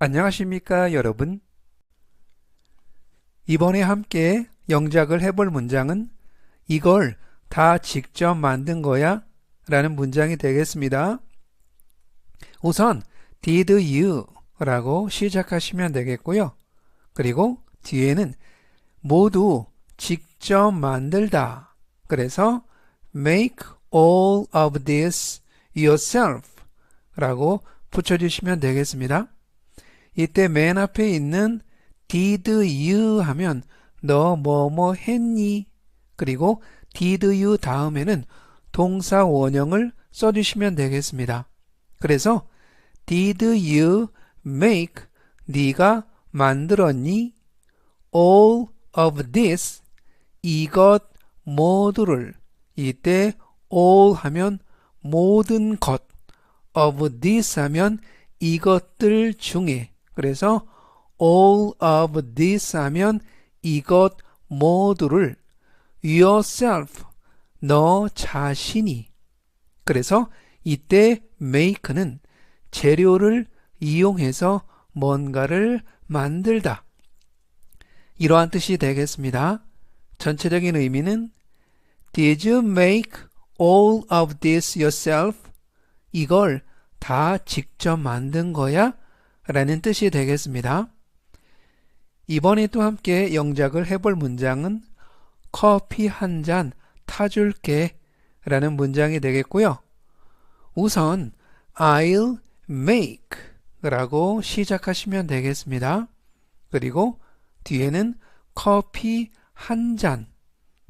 안녕하십니까 여러분 이번에 함께 영작을 해볼 문장은 이걸 다 직접 만든 거야? 라는 문장이 되겠습니다. 우선 did you 라고 시작하시면 되겠고요. 그리고 뒤에는 모두 직접 만들다. 그래서 make all of this yourself 라고 붙여주시면 되겠습니다. 이때 맨 앞에 있는 did you 하면 너 뭐 뭐 했니? 그리고 did you 다음에는 동사 원형을 써주시면 되겠습니다. 그래서 did you make 네가 만들었니? all of this 이것 모두를 이때 all 하면 모든 것 of this 하면 이것들 중에 그래서 all of this 하면 이것 모두를 yourself 너 자신이 그래서 이때 make는 재료를 이용해서 뭔가를 만들다 이러한 뜻이 되겠습니다. 전체적인 의미는 Did you make all of this yourself? 이걸 다 직접 만든 거야? 라는 뜻이 되겠습니다. 이번에 또 함께 영작을 해볼 문장은 커피 한 잔 타줄게 라는 문장이 되겠고요. 우선 I'll make 라고 시작하시면 되겠습니다. 그리고 뒤에는 커피 한 잔.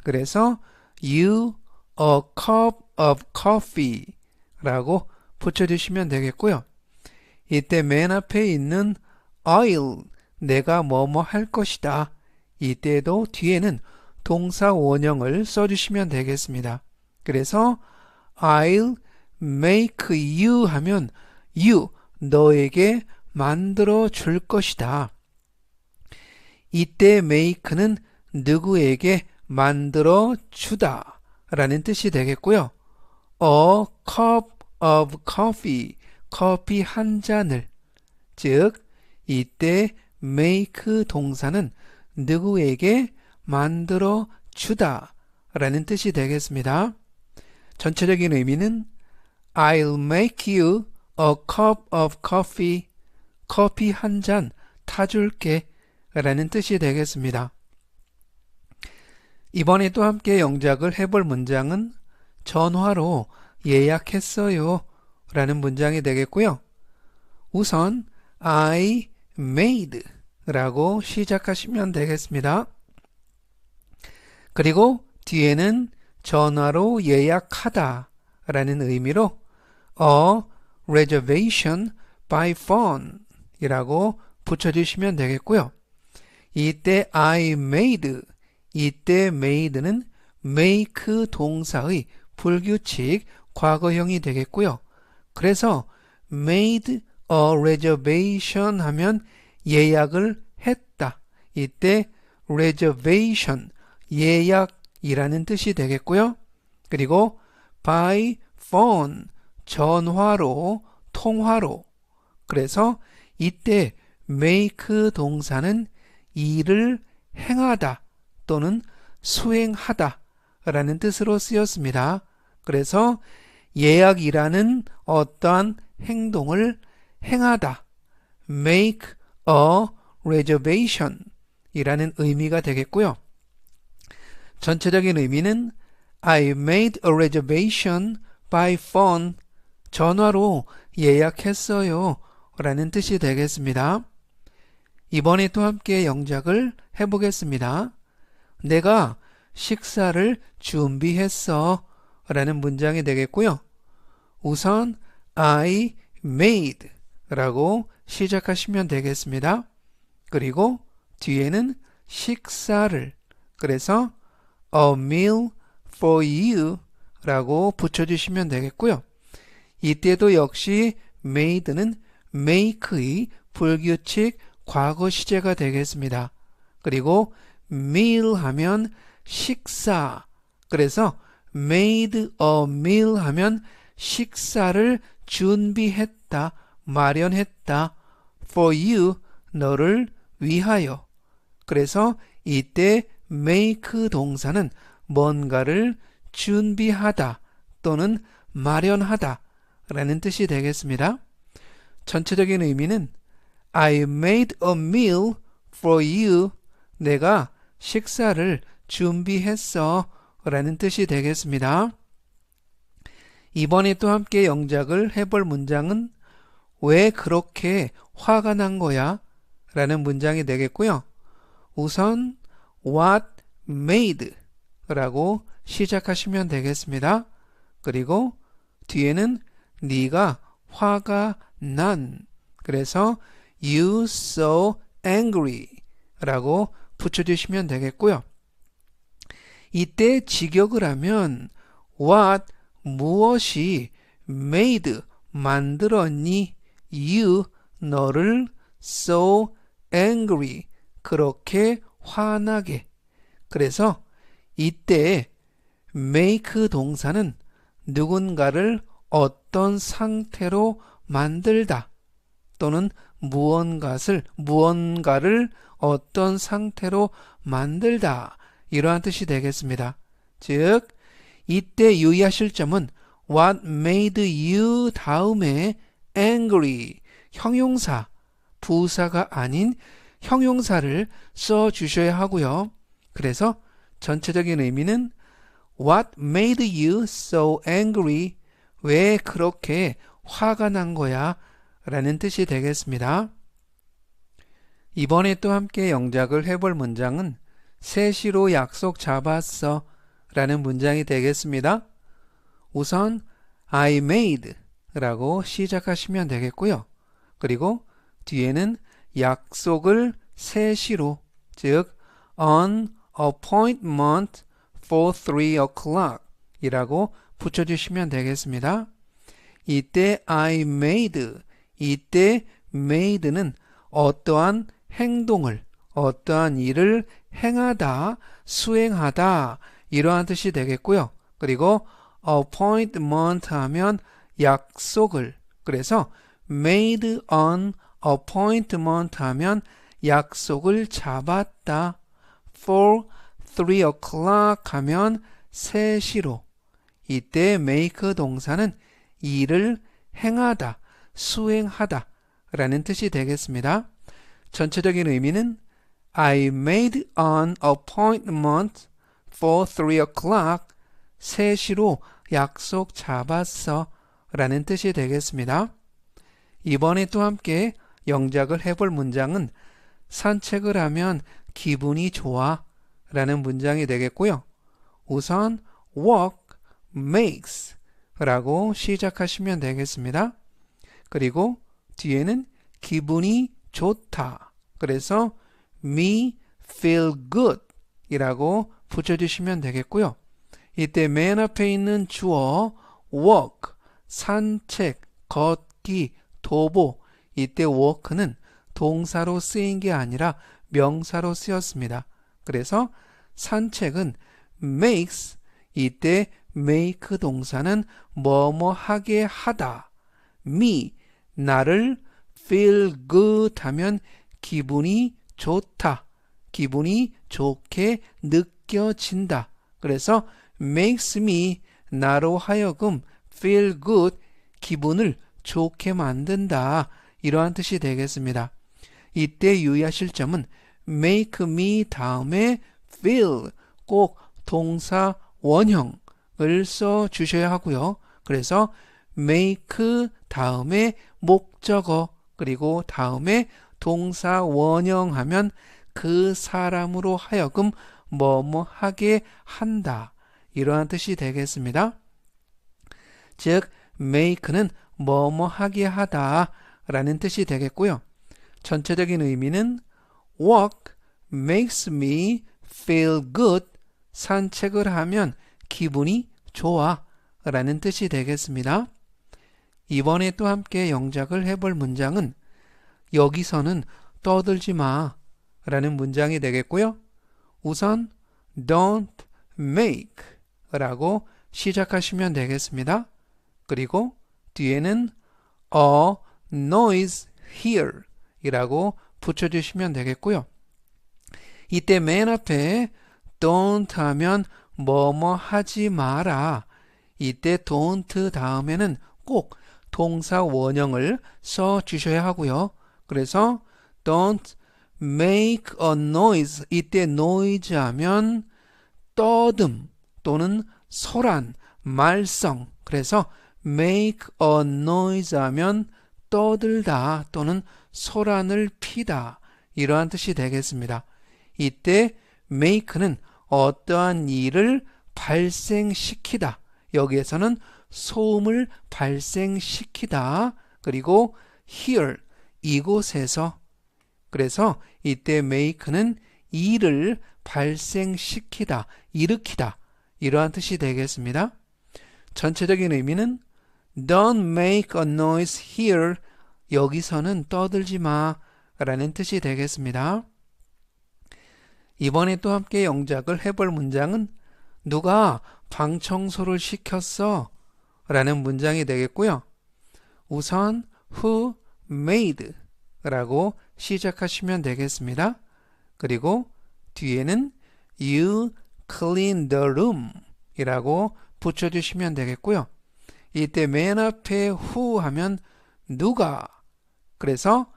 그래서 you a cup of coffee 라고 붙여주시면 되겠고요. 이때 맨 앞에 있는 I'll 내가 뭐뭐 할 것이다. 이때도 뒤에는 동사 원형을 써주시면 되겠습니다. 그래서 I'll make you 하면 you 너에게 만들어 줄 것이다. 이때 make는 누구에게 만들어 주다 라는 뜻이 되겠고요. A cup of coffee 커피 한 잔을 즉 이때 make 동사는 누구에게 만들어 주다 라는 뜻이 되겠습니다. 전체적인 의미는 I'll make you a cup of coffee 커피 한 잔 타줄게 라는 뜻이 되겠습니다. 이번에 또 함께 영작을 해볼 문장은 전화로 예약했어요 라는 문장이 되겠고요. 우선 I made 라고 시작하시면 되겠습니다. 그리고 뒤에는 전화로 예약하다 라는 의미로 a reservation by phone 이라고 붙여주시면 되겠고요. 이때 I made, 이때 made는 make 동사의 불규칙 과거형이 되겠고요. 그래서 made a reservation 하면 예약을 했다. 이때 reservation, 예약이라는 뜻이 되겠고요. 그리고 by phone, 전화로, 통화로. 그래서 이때 make 동사는 일을 행하다 또는 수행하다 라는 뜻으로 쓰였습니다. 그래서 예약이라는 어떠한 행동을 행하다 make a reservation 이라는 의미가 되겠고요. 전체적인 의미는 I made a reservation by phone 전화로 예약했어요 라는 뜻이 되겠습니다. 이번에 또 함께 영작을 해보겠습니다. 내가 식사를 준비했어 라는 문장이 되겠고요. 우선 I made 라고 시작하시면 되겠습니다. 그리고 뒤에는 식사를 그래서 a meal for you 라고 붙여주시면 되겠고요. 이때도 역시 made는 make의 불규칙 과거 시제가 되겠습니다. 그리고 meal 하면 식사 그래서 made a meal 하면 식사를 준비했다, 마련했다 for you 너를 위하여 그래서 이때 make 동사는 뭔가를 준비하다 또는 마련하다 라는 뜻이 되겠습니다. 전체적인 의미는 I made a meal for you. 내가 식사를 준비했어 라는 뜻이 되겠습니다. 이번에 또 함께 영작을 해볼 문장은 왜 그렇게 화가 난 거야? 라는 문장이 되겠고요. 우선 what made 라고 시작하시면 되겠습니다. 그리고 뒤에는 네가 화가 난 그래서 you so angry 라고 붙여주시면 되겠고요. 이때 직역을 하면 what 무엇이 made 만들었니 you 너를 so angry 그렇게 화나게 그래서 이때 make 동사는 누군가를 어떤 상태로 만들다 또는 무언가를 무언가를 어떤 상태로 만들다 이러한 뜻이 되겠습니다. 즉 이때 유의하실 점은 what made you 다음에 angry 형용사 부사가 아닌 형용사를 써 주셔야 하고요. 그래서 전체적인 의미는 what made you so angry 왜 그렇게 화가 난 거야? 라는 뜻이 되겠습니다. 이번에 또 함께 영작을 해볼 문장은 셋시로 약속 잡았어 라는 문장이 되겠습니다. 우선 I made 라고 시작하시면 되겠고요. 그리고 뒤에는 약속을 셋시로 즉 on appointment for 3 o'clock 이라고 붙여주시면 되겠습니다. 이때 I made, 이때 made는 어떠한 행동을, 어떠한 일을 행하다, 수행하다 이러한 뜻이 되겠고요. 그리고 appointment 하면 약속을 그래서 made an appointment 하면 약속을 잡았다. for 3 o'clock 하면 3시로 이때 make 동사는 일을 행하다, 수행하다 라는 뜻이 되겠습니다. 전체적인 의미는 I made an appointment for 3 o'clock 3시로 약속 잡았어 라는 뜻이 되겠습니다. 이번에 또 함께 영작을 해볼 문장은 산책을 하면 기분이 좋아 라는 문장이 되겠고요. 우선 walk makes 라고 시작하시면 되겠습니다. 그리고 뒤에는 기분이 좋다. 그래서 me feel good 이라고 붙여주시면 되겠고요. 이때 맨 앞에 있는 주어 walk, 산책, 걷기, 도보 이때 walk는 동사로 쓰인 게 아니라 명사로 쓰였습니다. 그래서 산책은 makes 이때 make 동사는 뭐뭐 하게 하다. me 나를 feel good 하면 기분이 좋다. 기분이 좋게 느 껴진다. 그래서 makes me 나로 하여금 feel good 기분을 좋게 만든다. 이러한 뜻이 되겠습니다. 이때 유의하실 점은 make me 다음에 feel 꼭 동사 원형을 써 주셔야 하고요. 그래서 make 다음에 목적어 그리고 다음에 동사 원형 하면 그 사람으로 하여금 뭐뭐 하게 한다. 이러한 뜻이 되겠습니다. 즉 make는 뭐뭐 하게 하다 라는 뜻이 되겠고요. 전체적인 의미는 walk makes me feel good 산책을 하면 기분이 좋아 라는 뜻이 되겠습니다. 이번에 또 함께 영작을 해볼 문장은 여기서는 떠들지 마 라는 문장이 되겠고요. 우선 don't make 라고 시작하시면 되겠습니다. 그리고 뒤에는 a noise here 이라고 붙여주시면 되겠고요. 이때 맨 앞에 don't 하면 뭐뭐 하지 마라. 이때 don't 다음에는 꼭 동사 원형을 써 주셔야 하고요. 그래서 don't make a noise. 이때 noise 하면 떠듬 또는 소란, 말썽. 그래서 make a noise 하면 떠들다 또는 소란을 피다. 이러한 뜻이 되겠습니다. 이때 make는 어떠한 일을 발생시키다. 여기에서는 소음을 발생시키다. 그리고 here 이곳에서 그래서 이때 make는 일을 발생시키다 일으키다 이러한 뜻이 되겠습니다. 전체적인 의미는 Don't make a noise here. 여기서는 떠들지 마. 라는 뜻이 되겠습니다. 이번에 또 함께 영작을 해볼 문장은 누가 방 청소를 시켰어? 라는 문장이 되겠고요. 우선 who made 라고 시작하시면 되겠습니다. 그리고 뒤에는 you clean the room 이라고 붙여주시면 되겠고요. 이때 맨 앞에 who 하면 누가 그래서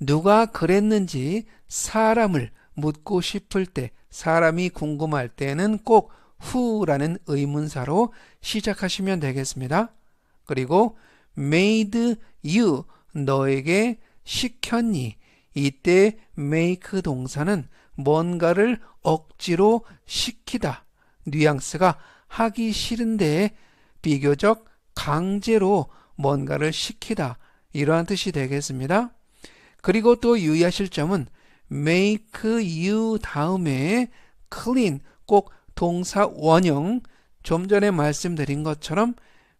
누가 그랬는지 사람을 묻고 싶을 때 사람이 궁금할 때는 꼭 who라는 의문사로 시작하시면 되겠습니다. 그리고 made you 너에게 시켰니 이때 make 동사는 뭔가를 억지로 시키다 뉘앙스가 하기 싫은데 비교적 강제로 뭔가를 시키다 이러한 뜻이 되겠습니다. 그리고 또 유의하실 점은 make you 다음에 clean 꼭 동사 원형 좀 전에 말씀드린 것처럼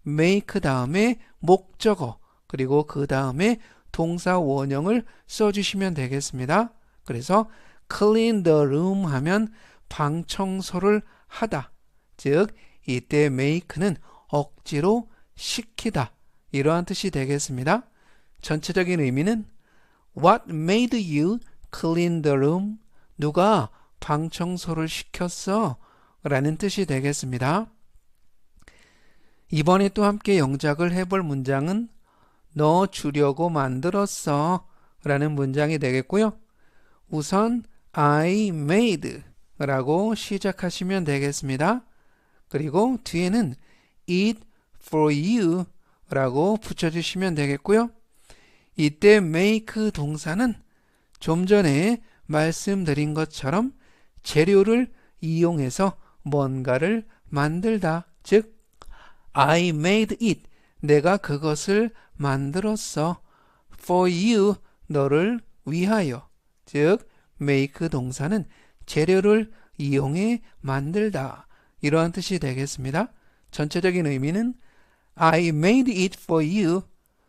make 다음에 목적어 그리고 그 다음에 동사 원형을 써주시면 되겠습니다. 그래서 clean the room 하면 방 청소를 하다. 즉 이때 make는 억지로 시키다 이러한 뜻이 되겠습니다. 전체적인 의미는 What made you clean the room? 누가 방 청소를 시켰어? 라는 뜻이 되겠습니다. 이번에 또 함께 영작을 해볼 문장은 너 주려고 만들었어 라는 문장이 되겠고요. 우선 I made 라고 시작하시면 되겠습니다. 그리고 뒤에는 it for you 라고 붙여주시면 되겠고요. 이때 make 동사는 좀 전에 말씀드린 것처럼 재료를 이용해서 뭔가를 만들다. 즉, I made it. 내가 그것을 만들었어. For you. 너를 위하여. 즉, make 동사는 재료를 이용해 만들다. 이러한 뜻이 되겠습니다. 전체적인 의미는 I made it for you.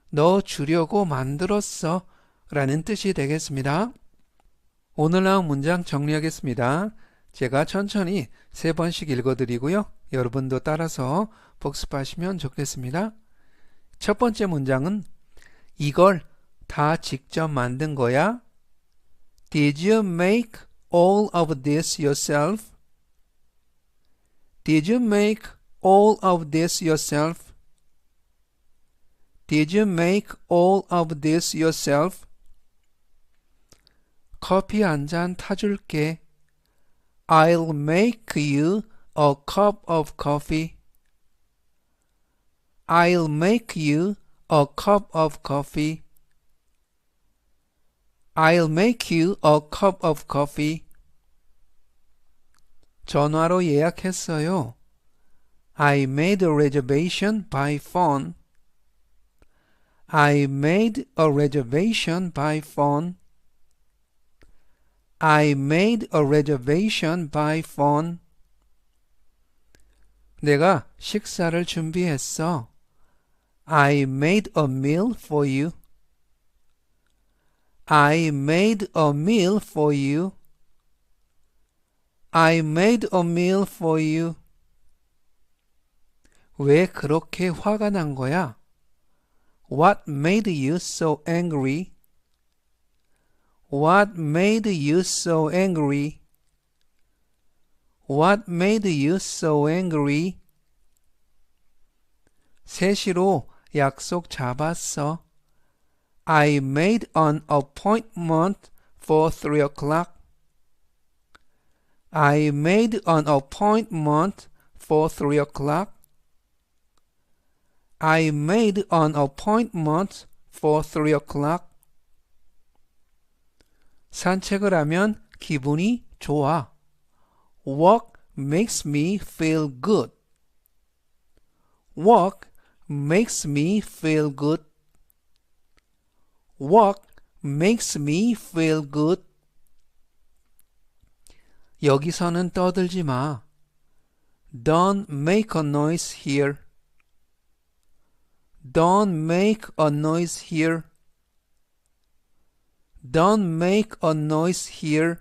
너 주려고 만들었어. 라는 뜻이 되겠습니다. 오늘 나온 문장 정리하겠습니다. 제가 천천히 세 번씩 읽어드리고요. 여러분도 따라서 복습하시면 좋겠습니다. 첫 번째 문장은 이걸 다 직접 만든 거야? Did you make all of this yourself? Did you make all of this yourself? Did you make all of this yourself? 커피 한 잔 타줄게. I'll make you a cup of coffee. I'll make you a cup of coffee. I'll make you a cup of coffee. 전화로 예약했어요. I made a reservation by phone. I made a reservation by phone. I made a reservation by phone. 내가 식사를 준비했어. I made a meal for you. I made a meal for you. I made a meal for you. 왜 그렇게 화가 난 거야? What made you so angry? What made you so angry? What made you so angry? 3시로 약속 잡았어. I made an appointment for 3 o'clock. I made an appointment for 3 o'clock. I made an appointment for 3 o'clock. 산책을 하면 기분이 좋아. Walk makes me feel good. Walk makes me feel good. Walk makes me feel good. 여기서는 떠들지 마. Don't make a noise here. Don't make a noise here. Don't make a noise here.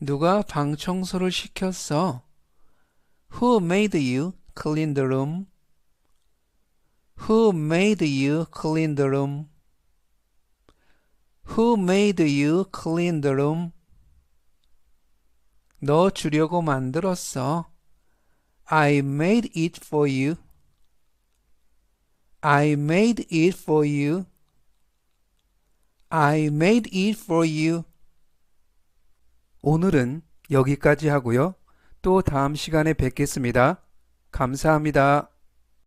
누가 방 청소를 시켰어? Who made you clean the room? Who made you clean the room? Who made you clean the room? 너 주려고 만들었어. I made it for you. I made it for you. I made it for you. 오늘은 여기까지 하고요. 또 다음 시간에 뵙겠습니다. 감사합니다.